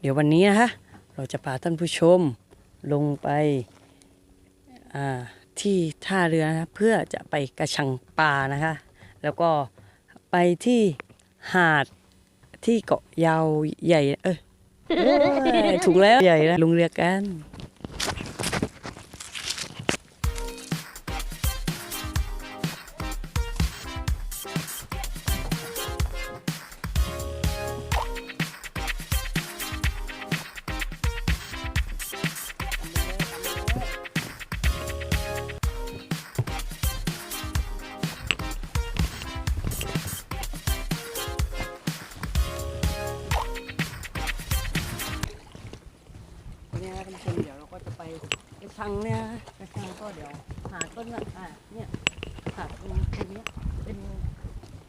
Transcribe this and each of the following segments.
เดี๋ยววันนี้นะคะเราจะพาท่านผู้ชมลงไปที่ท่าเรือนะคะเพื่อจะไปกระชังปลานะคะ แล้วก็ไปที่หาดที่เกาะยาวใหญ่ เออถูกแล้วใหญ่นะลงเรือกัน ชังเนี่ยนะกระชังก็เดี๋ยวหาต้นละอะเนี่ยหาตรงตรงเนี้ยเป็น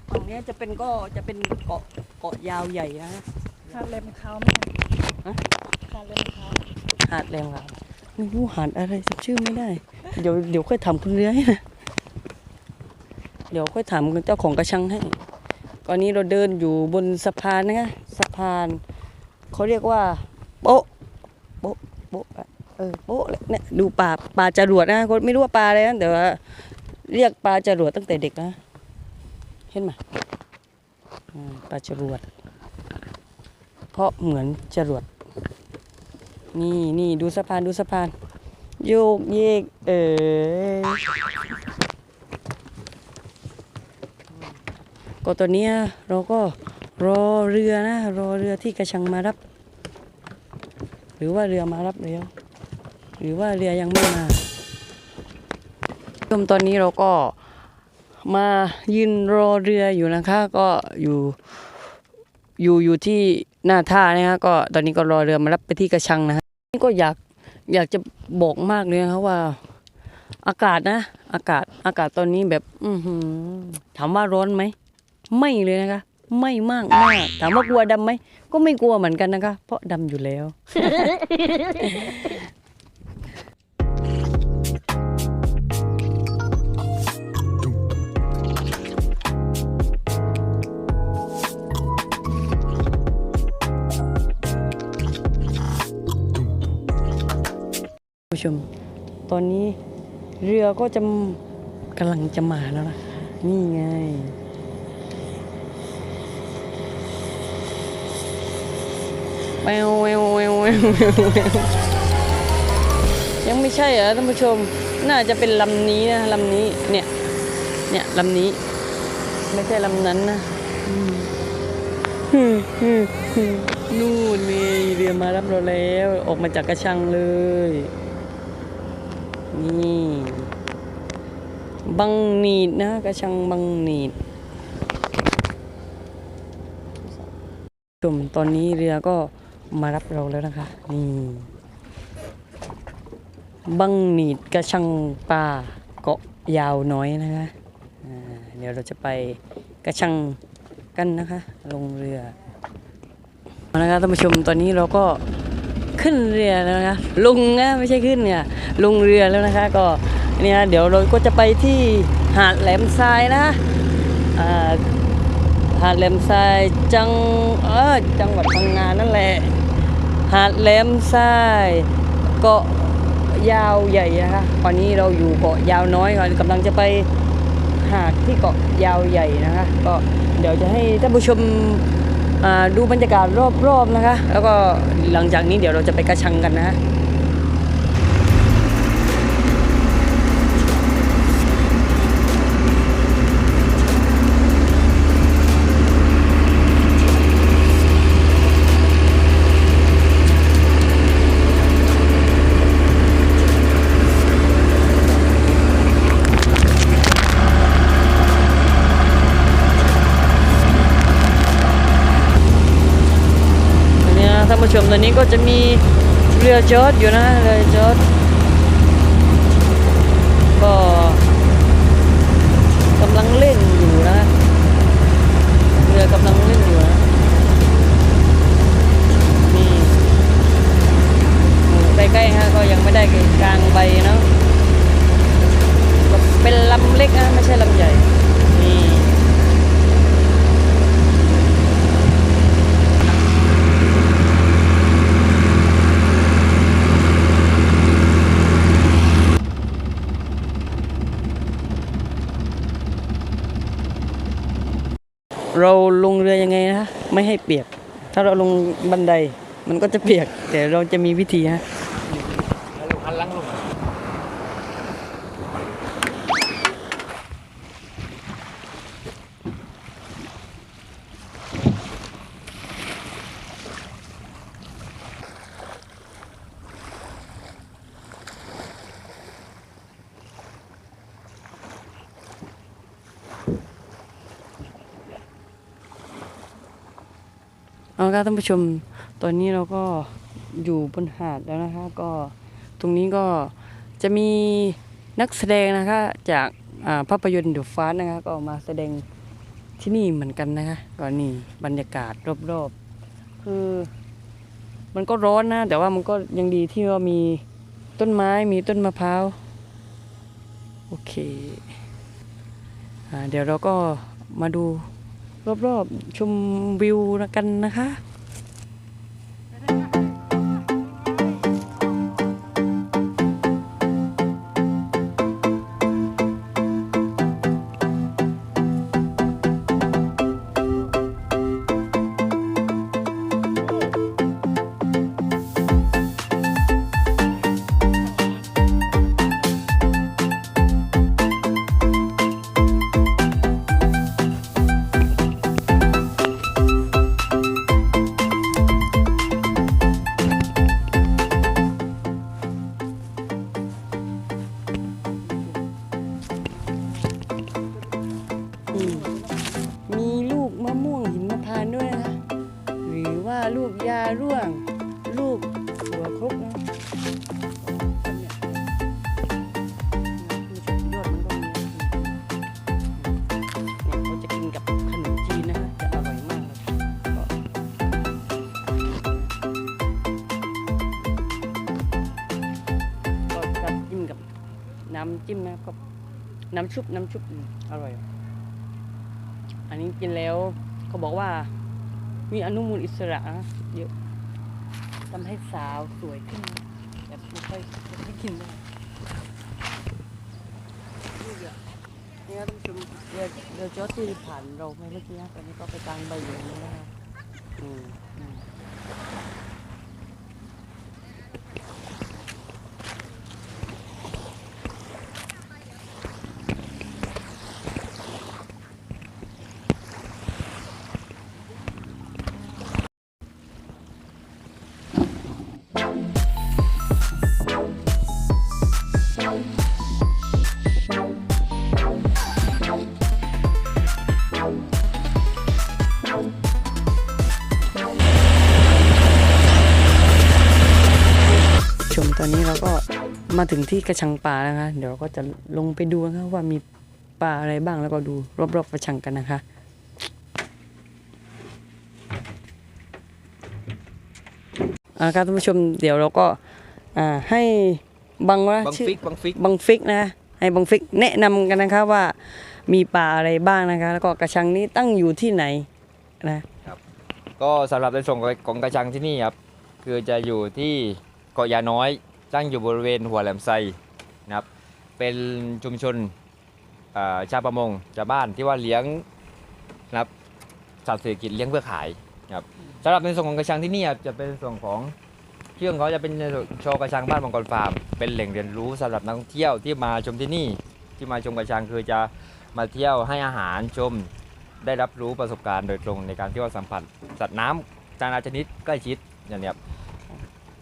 ฝั่งเนี้ยจะเป็นก็จะเป็นเกาะเกาะยาวใหญ่นะคาเล็มเขาไหมฮะคาเล็มเขาหาดแรงเราไม่รู้หาดอะไรจำชื่อไม่ได้ เดี๋ยวเดี๋ยวค่อยถามคุณเรือให้นะเดี๋ยวค่อยถามเจ้าของกระชังให้ตอนนี้เราเดินอยู่บนสะพานนะคะสะพานเขาเรียกว่าโป๊ะโป๊ะโป๊ะอะ เออโป๊ะแหละเนี่ยดูปลาปลาจรวดนะคนไม่รู้ว่าปลาอะไรนะแต่ว่าเรียกปลาจรวดตั้งแต่เด็กนะ เห็นไหมปลาจรวด เพราะเหมือนจรวด นี่นี่ดูสะพานดูสะพาน โยกเยกเออก็ตอนนี้เราก็รอเรือนะ รอเรือที่กระชังมารับ หรือว่าเรือมารับแล้ว หรือว่าเรือยังไม่มาชมตอนนี้เราก็มายืนรอเรืออยู่นะคะ ก็อยู่อยู่อยู่ที่หน้าท่านะฮะก็ตอนนี้ก็รอเรือมารับไปที่กระชังนะฮะนี่ก็อยากอยากจะบอกมากเลยนะครับว่า อากาศนะ อากาศอากาศตอนนี้แบบ อืถามว่าร้อนไหมไม่เลยนะคะ ไม่มากมากถามว่ากลัวดำไหมก็ไม่กลัวเหมือนกันนะคะ เพราะดำอยู่แล้ว ผู้ชม ตอนนี้เรือก็จะกำลังจะมาแล้วนะนี่ไง แววแววแววแววยังไม่ใช่เหรอท่านผู้ชม น่าจะเป็นลำนี้นะลำนี้ เนี่ย เนี่ยลำนี้ ไม่ใช่ลำนั้นนะนู่นนี่เรือมารับเราแล้ว ออกมาจากกระชังเลย นี่บังหนีดนะกระชังบังหนีดชมตอนนี้เรือก็มารับเราแล้วนะคะ นี่บังหนีดกระชังปลาเกาะยาวน้อยนะคะเดี๋ยวเราจะไปกระชังกันนะคะ ลงเรือมาแล้วครับท่านผู้ชมตอนนี้เราก็ ขึ้นเรือแล้วนะคะลงนะไม่ใช่ขึ้นเนี่ยลงเรือแล้วนะคะ ก็เนี่ยเดี๋ยวเราก็จะไปที่หาดแหลมทรายนะหาดแหลมทรายจังเออจังหวัดพังงานนั่นแหละหาดแหลมทรายเกาะยาวใหญ่นะคะตอนนี้เราอยู่เกาะยาวน้อยก่อนกำลังจะไปหาดที่เกาะยาวใหญ่นะคะ ก็เดี๋ยวจะให้ท่านผู้ชม ดูบรรยากาศรอบๆนะคะ แล้วก็หลังจากนี้เดี๋ยวเราจะไปกระชังกันนะ ท่านผู้ชมตอนนี้ก็จะมีเรือจอดอยู่นะเรือจอดก็กำลังเล่นอยู่นะเรือกำลังเล่นอยู่นะนี่ใกล้ๆฮะก็ยังไม่ได้กลางใบเนาะเป็นลำเล็กนะไม่ใช่ลำใหญ่นี่ น เราลงเรือยังไงนะไม่ให้เปียก ถ้าเราลงบันไดมันก็จะเปียก แต่เราจะมีวิธีฮะ หันหลังลง เอาละครับ ท่านผู้ชมตอนนี้เราก็อยู่บนหาดแล้วนะคะก็ตรงนี้ก็จะมีนักแสดงนะคะจากาภาพยนตร์เดอะฟ้านะคะก็มาแสดงที่นี่เหมือนกันนะคะก็นี่บรรยากาศรอบๆคือมันก็ร้อนนะ แต่ว่ามันก็ยังดีที่ว่ามีต้นไม้มีต้นมะพร้าวโอเคอเดี๋ยวเราก็มาดูรอบๆชมวิวกันนะคะ จิ้มนะก็น้ำชุบน้ำชุบอร่อย อันนี้กินแล้วเขาบอกว่า มีอนุมูลอิสระนะเยอะทำให้สาวสวยขึ้นแต่ไม่ค่อยไม่ค่อยกินเลยนี่เนี่ครับท่านผู้ชมเรือเรือจอดที่ผ่านเราไปเมื่อกี้นะตอนนี้ก็ไปกลางใบเหลืองแล้วนะครับอืม มาถึงที่กระชังปลาแล้วนะคะ เดี๋ยวเราก็จะลงไปดูนะคะว่ามีปลาอะไรบ้างแล้วก็ดูรอบๆกระชังกันนะคะอ่าครับท่านผู้ชมเดี๋ยวเราก็อ่าให้บังว่าบังชื่อฟิกบังฟิกบังฟิกนะให้บังฟิกแนะนำกันนะคะว่ามีปลาอะไรบ้างนะคะ แล้วก็กระชังนี้ตั้งอยู่ที่ไหนนะก็สำหรับในส่วนของกระชังที่นี่ครับคือจะอยู่ที่เกาะยาน้อย ตั้งอยู่บริเวณหัวแหลมไซนะครับเป็นชุมชนชาวประมงชาวบ้านที่ว่าเลี้ยงนะครับสัตว์เศรษฐกิจเลี้ยงเพื่อขายนะครับสำหรับในส่วนของกระชังที่นี่จะเป็นส่วนของเชื่องเขาจะเป็นโชว์กระชังบ้านมังกรฟาร์มเป็นแหล่งเรียนรู้สำหรับนักท่องเที่ยวที่มาชมที่นี่ที่มาชมกระชังคือจะมาเที่ยวให้อาหารชมได้รับรู้ประสบการณ์โดยตรงในการที่ว่าสัมผัสสัตว์น้ำนานาชนิดใกล้ชิดอย่างนี้ครับ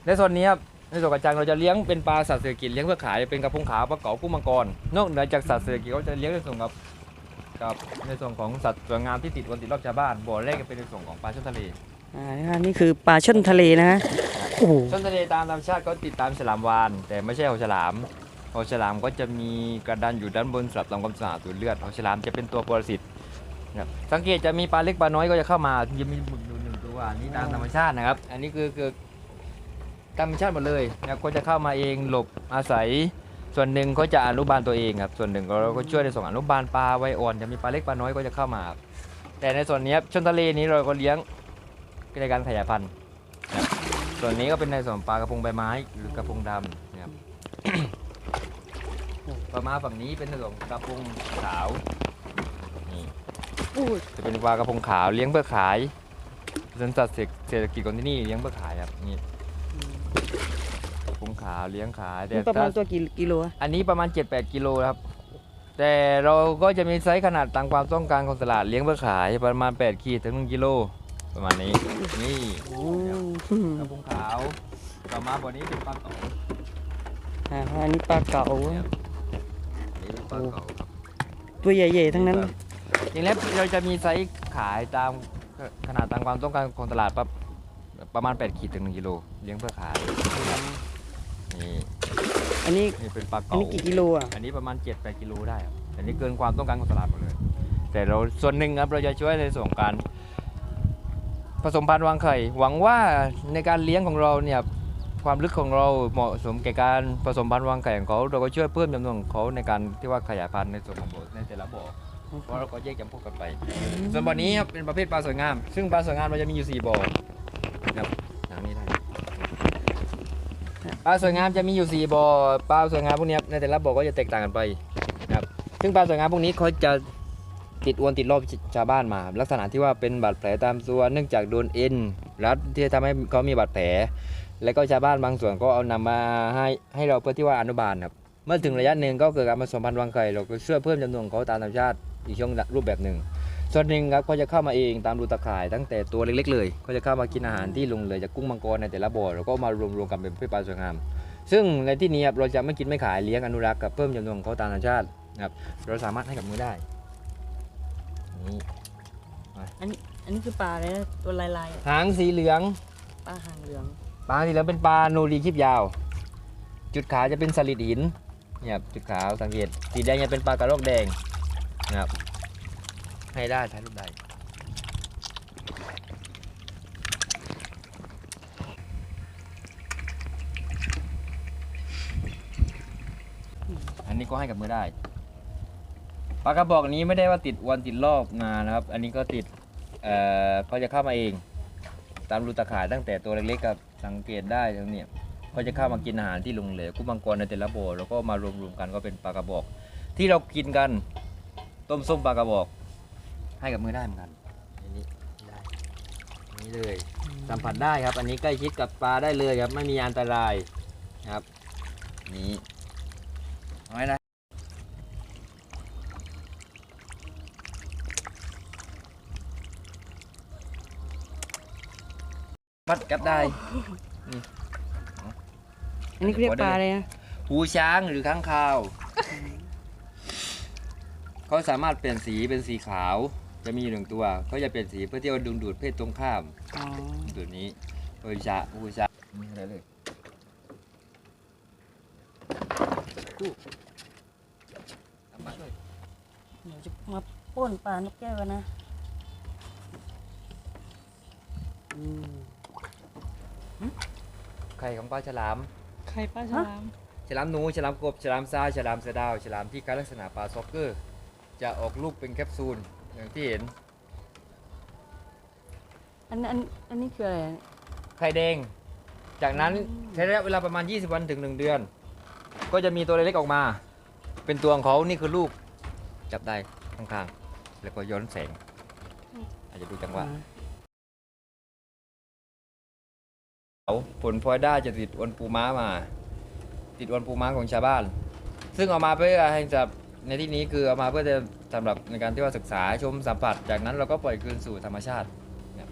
ในส่วนนี้ครับ ในส่วนกระจังเราจะเลี้ยงเป็นปลาสัตว์เศรษฐกิจเลี้ยงเพื่อขายเป็นกระพงขาวปลาเก๋ากุ้งมังกรนอกเหนือจากสัตว์เศรษฐกิจเขาจะเลี้ยงในส่วนกับกับในส่วนของสัตว์สวยงามที่ติดวันติดรอบชาวบ้านบ่อแรกก็เป็นในส่วนของปลาช่อนทะเลอ่านะคะนี่คือปลาช่อนทะเลนะฮะโอ้โหช่อนทะเลตามธรรมชาติเขาติดตามฉลามวาฬแต่ไม่ใช่เอาฉลามเอาฉลามก็จะมีกระดานอยู่ด้านบนสำหรับทำความสะอาดตัวเลือดเอาฉลามจะเป็นตัวปรสิตนะครับสังเกตจะมีปลาเล็กปลาน้อยก็จะเข้ามาจะมีหมึกอยู่หนึ่งตัวอันนี้ตามธรรมชาตินะครับ อันนี้คือคือ ธรรมชาติหมดเลยนะครับก็จะเข้ามาเองหลบอาศัย ส่วนหนึ่งเขาจะอนุบาลตัวเองครับส่วนหนึ่งเราก็ช่วยในส่วนอนุบาลปลาไวอ่อนจะมีปลาเล็กปลาน้อยก็จะเข้ามาครับแต่ในส่วนนี้ชนทะเลนี้เราก็เลี้ยงในการขยายพันธุ์ส่วนนี้ก็เป็นในส่วนปลากระพงใบไม้หรือกระพงดำนะครับต่อมาฝั่งนี้เป็นในส่วนกระพงขาวนี่จะเป็นปลากระพงขาวเลี้ยงเพื่อขายเป็นสัตว์เศรษฐกิจของที่นี่เลี้ยงเพื่อขายครับนี่ ขาวเลี้ยงขายแต่มันประมาณถ้าตัวกี่กิโลอะอันนี้ประมาณ 7-8 กิโลครับ แต่เราก็จะมีไซส์ขนาดตามความต้องการของตลาดเลี้ยงเพื่อขายประมาณ 8 ขีดถึง 1 กิโลประมาณนี้นี่อืมกระพงขาวต่อมาบนนี้เป็นปลาเก๋าอ่าอันนี้ปลาเก๋าเนี่ยอันนี้เป็นปลาเก๋าครับตัวใหญ่ๆทั้งนั้น จริงแล้วเราจะมีไซส์ขายตามขนาดตามความต้องการของตลาดปะประมาณ 8 ขีดถึง 1 กิโลเลี้ยงเพื่อขาย นี่อันนี้นี่เป็นปลาอันเก๋านี้กี่กิโลอะ อันนี้ประมาณ7-8กิโลได้ครับอันนี้เกินความต้องการของตลาดหมดเลย แต่เราส่วนหนึ่งครับเราจะช่วยในส่วนของการผสมพันธุ์วางไข่หวังว่าในการเลี้ยงของเราเนี่ยความลึกของเราเหมาะสมแก่การผสมพันธุ์วางไข่ของเขา เราก็ช่วยเพิ่มจำนวนของเขาในการที่ว่าขยายพันธุ์ในส่วนของบ่อในแต่ละบ่อเพราะเราก็แยกจำพวกกันไป ส่วนบ่อนี้ครับเป็นประเภทปลาสวยงาม ซึ่งปลาสวยงามเราจะมีอยู่4บ่อนะครับทางนี้ได้ป ลาสวยงามจะมีอยู่ 4บ่อปลาสวยงามพวกนี้ในแต่ละบ่อก็จะแตกต่างกันไปนะครับซึ่งปลาสวยงามพวกนี้เขาจะติดอวนติดรอบชาวบ้านมา ลักษณะที่ว่าเป็นบาดแผลตามตัวเนื่องจากโดนเอ็นรัดที่ทำให้เขามีบาดแผล แล้วก็ชาวบ้านบางส่วนก็เอานำมาให้ให้เราเพื่อที่ว่าอนุบาลครับเมื่อถึงระยะหนึ่งก็เกิดการผสมพันธุ์วางไข่เราก็ช่วยเพิ่มจำนวนของเขาตามธรรมชาติอีกช่วงรูปแบบหนึ่ง ส่วนหนึ่งครับก็จะเข้ามาเองตามรูตะข่ายตั้งแต่ตัวเล็กๆเลยก็จะเข้ามากินอาหารที่ลงเหลือจากกุ้งมังกรในแต่ละบ่อแล้วก็มารวมๆกันเป็นปลาสวยงาม ซึ่งในที่นี้ครับเราจะไม่กินไม่ขายเลี้ยงอนุรักษ์กับเพิ่มจำนวนของเขาตามธรรมชาตินะครับเราสามารถให้กับมือได้นี่อันนี้อันนี้คือปลาอะไรนะตัวลายลายๆอะหางสีเหลืองปลาหางเหลืองปลาสีเหลืองเป็นปลาโนรีคลิปยาว จุดขาวจะเป็นสลิดหินเนี่ยครับจุดขาวสังเกตสีแดงจะเป็นปลากระรอกแดงนะครับ ให้ได้ถ่ายรูปได้อันนี้ก็ให้กับมือได้ปลากระบอกนี้ไม่ได้ว่าติดอวนติดรอบมานะครับ อันนี้ก็ติด เอ่อเขาจะเข้ามาเอง ตามรูตะข่ายตั้งแต่ตัวเล็กๆกับสังเกตได้ตรงเนี้ยเขาจะเข้ามากินอาหารที่ลงเหลือกุ้งมังกรในแต่ละโบแล้วก็มารวมๆกันก็เป็นปลากระบอก ที่เรากินกันต้มส้มปลากระบอก ให้กับมือได้เหมือนกันอันนี้ได้อันนี้เลย สัมผัสได้ครับ อันนี้ใกล้ชิดกับปลาได้เลยครับ ไม่มีอันตรายครับ นี่เอาไว้นะมัดกับได้ อันนี้เขาเรียกปลาอะไรนะหูช้างหรือค้างคาว เขาสามารถเปลี่ยนสีเป็นสีขาว จะมีอยู่หนึ่งตัวเขาจะเปลี่ยนสีเพื่อที่จะดึงดูดเพศตรงข้ามอ๋อตัวนี้หูช้างหูช้างนี่อะไรเลยเดี๋ยวจะมาป้นปลานกแก้วกันนะอืมไข่ของปลาฉลาม ไข่ปลาฉลาม ฉลามหนูฉลามกบฉลามทรายฉลามเสือดาวฉลามที่การลักษณะปลาซ็อกเกอร์ จะออกลูกเป็นแคปซูล อย่างที่เห็น อันอันอันนี้คืออะไรอะไข่แดง จากนั้นใช้ระยะเวลาประมาณ 20 วันถึง 1 เดือน ก็จะมีตัวเล็กๆออกมา เป็นตัวของเขานี่คือลูก จับได้ข้างๆ แล้วก็ย้อนแสง อาจจะดูจังหวะเขาผลพลอยได้จะติดอวนปูม้ามา ติดอวนปูม้าของชาวบ้าน ซึ่งเอามาเพื่อให้จับ ในที่นี้คือเอามาเพื่อจะสำหรับในการที่ว่าศึกษาชมสัมผัส จากนั้นเราก็ปล่อยคืนสู่ธรรมชาติเนี่ย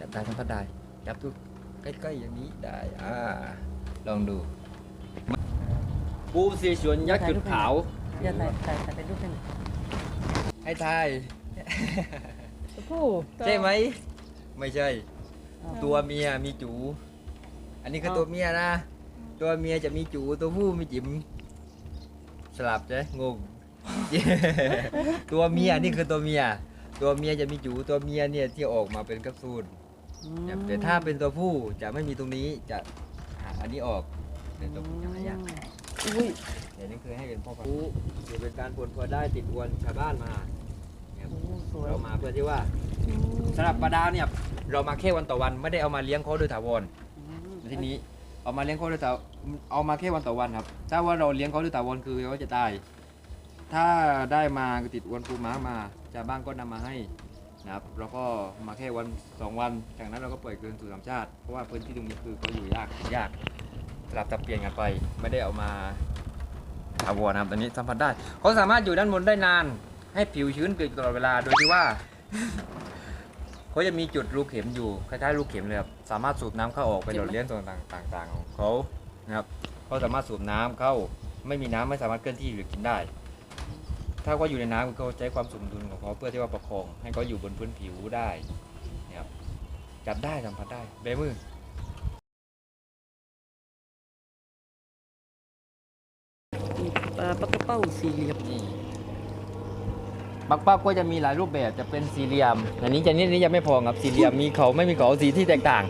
จับได้ทั้งพัดได้จับทุกใกล้ๆอย่างนี้ได้อ่าลองดูปูสีสวนยักษ์จุดขาวอย่าถ่ายถ่ายถ่ายเป็นรูปเป็นให้ทายตัวผู้ใช่ไหมไม่ใช่ ตัวเมียมีจู อันนี้คือตัวเมียนะ ตัวเมียจะมีจูตัวผู้มีจิ๋มสลับใช่งง ตัวเมียนี่คือตัวเมีย ตัวเมียจะมีจูตัวเมียเนี่ยที่ออกมาเป็นแคปซูลอืมแต่ถ้าเป็นตัวผู้จะไม่มีตรงนี้จะหาอันนี้ออกเป็นตัวผู้จะหายากอุ้ยเดี๋ยวนี้คือให้เป็นพ่อพันธุ์หรือเป็นการปนพอได้ติดอวนชาวบ้านมาเนี่ยโอ้สวยเรามาเพื่อที่ว่าสำหรับปลาดาวเนี่ยเรามาแค่วันต่อวันไม่ได้เอามาเลี้ยงเขาโดยถาวรอืมทีนี้เอามาเลี้ยงเขาด้วยแต่เอามาแค่วันต่อวันครับ ถ้าว่าเราเลี้ยงเขาด้วยแต่วันคือเขาจะตาย ถ้าได้มาติดอวนปูม้ามาชาวบ้านก็นำมาให้นะครับแล้วก็มาแค่วันสองวันจากนั้นเราก็ปล่อยคืนสู่ธรรมชาติเพราะว่าพื้นที่ตรงนี้คือเขาอยู่ยากกินยากสลับตับเปลี่ยนกันไป ไม่ได้เอามาถาวรนะครับตอนนี้สัมผัสได้เขาสามารถอยู่ด้านบนได้นาน ให้ผิวชื้นเกิดตลอดเวลาโดยที่ว่า เขาจะมีจุดรูเข็มอยู่คล้ายๆรูเข็มเลยครับสามารถสูบน้ำเข้าออกไปหล่อเลี้ยงส่วนต่างๆ ของเขานะครับเขาสามารถสูบน้ำเข้าไม่มีน้ำไม่สามารถเคลื่อนที่หรือกินได้ ถ้าว่าอยู่ในน้ำเขาใช้ความสมดุลของเขาเพื่อที่ว่าประคอง ให้เขาอยู่บนพื้นผิวได้นะครับจับได้สัมผัสได้เบมือมีปลาปลากระเป้าสี่เหลี่ยมนี่บักปักก็จะมีหลายรูปแบบจะเป็นสี่เหลี่ยม อันนี้จะนี่นี้ยังไม่พอครับสี่เหลี่ยมมีเขาไม่มีเขาสีที่แตกต่าง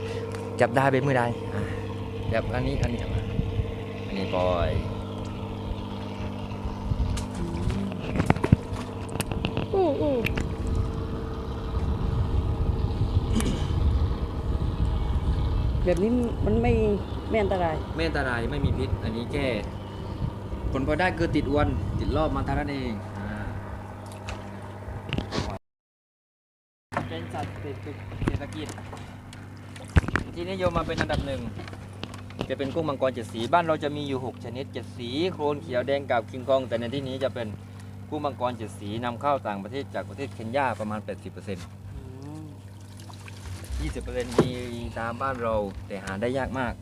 จับได้เป็นมือได้อะแบบอันนี้อันนี้เอามาอันนี้ปล่อย อู้อู้แบบนี้มันไม่ไม่อันตราย ไม่อันตรายไม่มีพิษ อันนี้แค่ผลพลอยได้คือติดอวน ติดรอบมาเท่านั้นเองอ่าเป็นสัตว์เศรษฐกิจเศรษฐกิจที่นิยมมาเป็นอันดับหนึ่ง จะเป็นกุ้งมังกรเจ็ดสี บ้านเราจะมีอยู่ 6 ชนิดเจ็ดสี โครนเขียวแดงกับคิงคอง แต่ในที่นี้จะเป็น กุ้งมังกรเจ็ดสีนำเข้าต่างประเทศจากประเทศเคนยาประมาณ 80% 20%มีตามบ้านเราแต่หาได้ยากมาก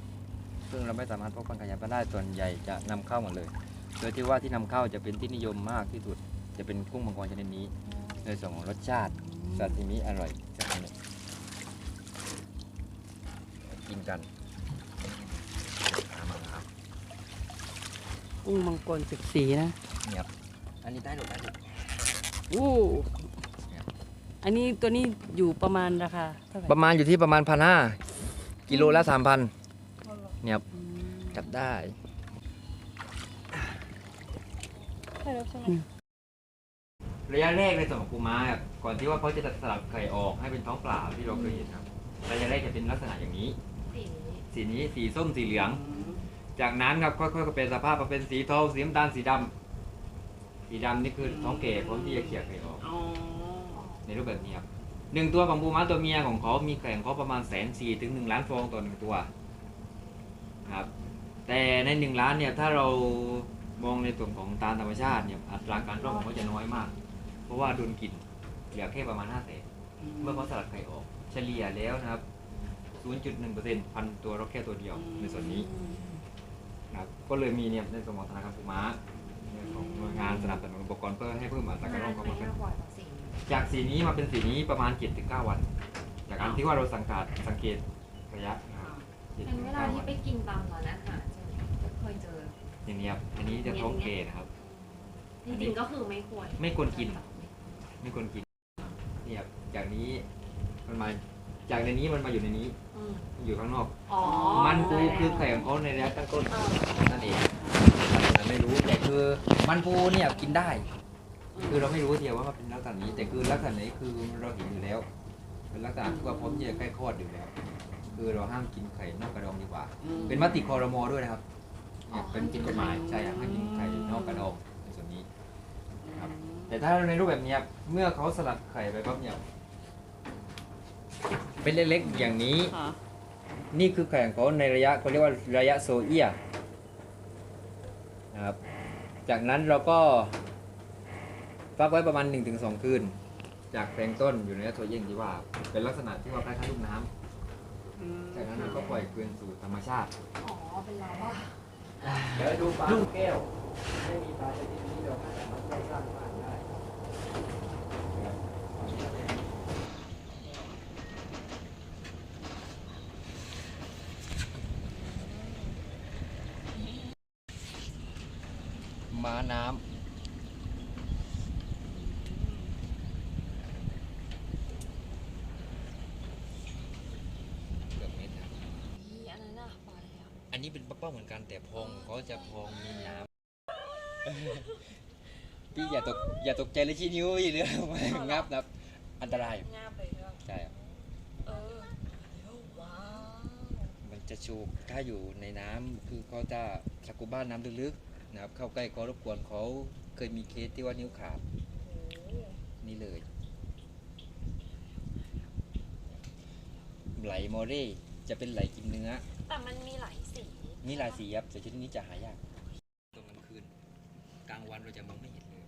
ซึ่งเราไม่สามารถพบปันขยายพันธุ์ได้ส่วนใหญ่จะนำเข้าหมดเลย โดยที่ว่าที่นำเข้าจะเป็นที่นิยมมากที่สุด จะเป็นกุ้งมังกรชนิดนี้ในส่วนของรสชาติซาซิมิอร่อยจังเลยกินกันมาครับ กุ้งมังกรสิบสีนะ เนี่ยครับ อันนี้ได้หรือได้หรืออู้อันนี้ตัวนี้อยู่ประมาณราคาเท่าไหร่ประมาณอยู่ที่ประมาณพันห้ากิโลละสามพันเอาเหรอเนี่ยครับอืมจับได้ ใช่แล้วใช่ไหมระยะแรกในส่วนของปูม้าครับก่อนที่ว่าเขาจะสลับไข่ออกให้เป็นท้องเปล่าที่เราเคยเห็นครับระยะแรกจะเป็นลักษณะอย่างนี้ สีนี้สีส้มสีเหลือง จากนั้นครับค่อยๆเป็นสภาพมาเป็นสีทองสีน้ำตาลสีดำ สีดำนี่คือท้องแก่พร้อมที่จะเขี่ยไข่ออกอ๋อในรูปแบบนี้ครับหนึ่งตัวของปูม้าตัวเมียของเขามีไข่ของเขาประมาณแสนสี่ถึงหนึ่งล้านฟองต่อหนึ่งตัวครับแต่ในหนึ่งล้านเนี่ยถ้าเรามองในส่วนของตามธรรมชาติเนี่ยอัตราการร่องของเขาจะน้อยมาก เพราะว่าโดนกินเหลือแค่ประมาณห้าแสนเมื่อเขาสลัดไข่ออก เฉลี่ยแล้วนะครับ 0.1%พันตัวเราแค่ตัวเดียวในส่วนนี้นะครับก็เลยมีเนี่ยในส่วนของธนาคารปูม้าใน ของหน่วยงานสนับสนุนอุปกรณ์เพื่อให้เพิ่มอัตราการรองเข้ามาขึ้นจากสีนี้มาเป็นสีนี้ประมาณ7-9วัน จากการที่ว่าเราสังเกตสังเกตระยะนะครับเป็นเวลาที่วันไปกินตามร้านอาหารใช่ไหมจะเคยเจอ อย่างนี้ครับอันนี้จะท้องเกนะครับ จริงๆก็คือไม่ควรไม่ควรกิน ไม่ควรกินเนี่ยครับจากนี้มันมาจากในนี้มันมาอยู่ในนี้อืมอยู่ข้างนอก อ๋อมันปูคือไข่ของเขาในระยะตั้งต้นนั่นเอง แต่ไม่รู้แต่คือมันปูเนี่ยกินได้ คือเราไม่รู้เทียวว่ามันเป็นลักษณะนี้ แต่คือลักษณะนี้คือเราเห็นอยู่แล้ว เป็นลักษณะที่ว่าพร้อมที่จะใกล้คลอดอยู่แล้ว คือเราห้ามกินไข่นอกกระดองดีกว่า เป็นมติคอรมอด้วยนะครับเนี่ยเป็นกินกฎหมายใช่ครับห้ามกินไข่นอกกระดองในส่วนนี้ครับ แต่ถ้าในรูปแบบเนี้ยเมื่อเขาสลัดไข่ไปปั๊บเนี่ยเป็นเล็กๆอย่างนี้ค่ะนี่คือไข่ของเขาในระยะเขาเรียกว่าระยะโซเอีย นะครับ จากนั้นเราก็ฟักไว้ประมาณ 1-2 คืน จากแพลงก์ต้นอยู่ในระยะโซเอียอย่างที่ว่า เป็นลักษณะที่ว่าคล้ายๆลูกน้ำจากนั้นเราก็ปล่อยคืนสู่ธรรมชาติ อ๋อ เป็นลาว่าเดี๋ยวดูปลาแก้ว ไม่มีปลาชนิดนี้เราไม่สามารถเข้าสร้างบ้านได้ ม้าน้ำเกือบเมตรครับ อันนั้นน่ะปลาอะไรอะ อันนี้เป็นปักเป้าเหมือนกัน แต่พองเขาจะพองมีน้ำพี่อย่าตกอย่าตกใจเลยชี้นิ้วพี่เรืองับนะครับอันตรายงาบเลยใช่ปะใช่ครับเออว้าวมันจะชูกถ้าอยู่ในน้ำคือเขาจะสกูบ้าน้ำลึกๆนะครับ เข้าใกล้เขารบกวนเขาเคยมีเคสที่ว่านิ้วขาดโอ้โหนี่เลย ไหลมอเร่จะเป็นไหลกินเนื้อ แต่มันมีหลายสี นี่ราศียับแต่ชุดนี้จะหายากตรงกลางคืน กลางวันเราจะมองไม่เห็นเลย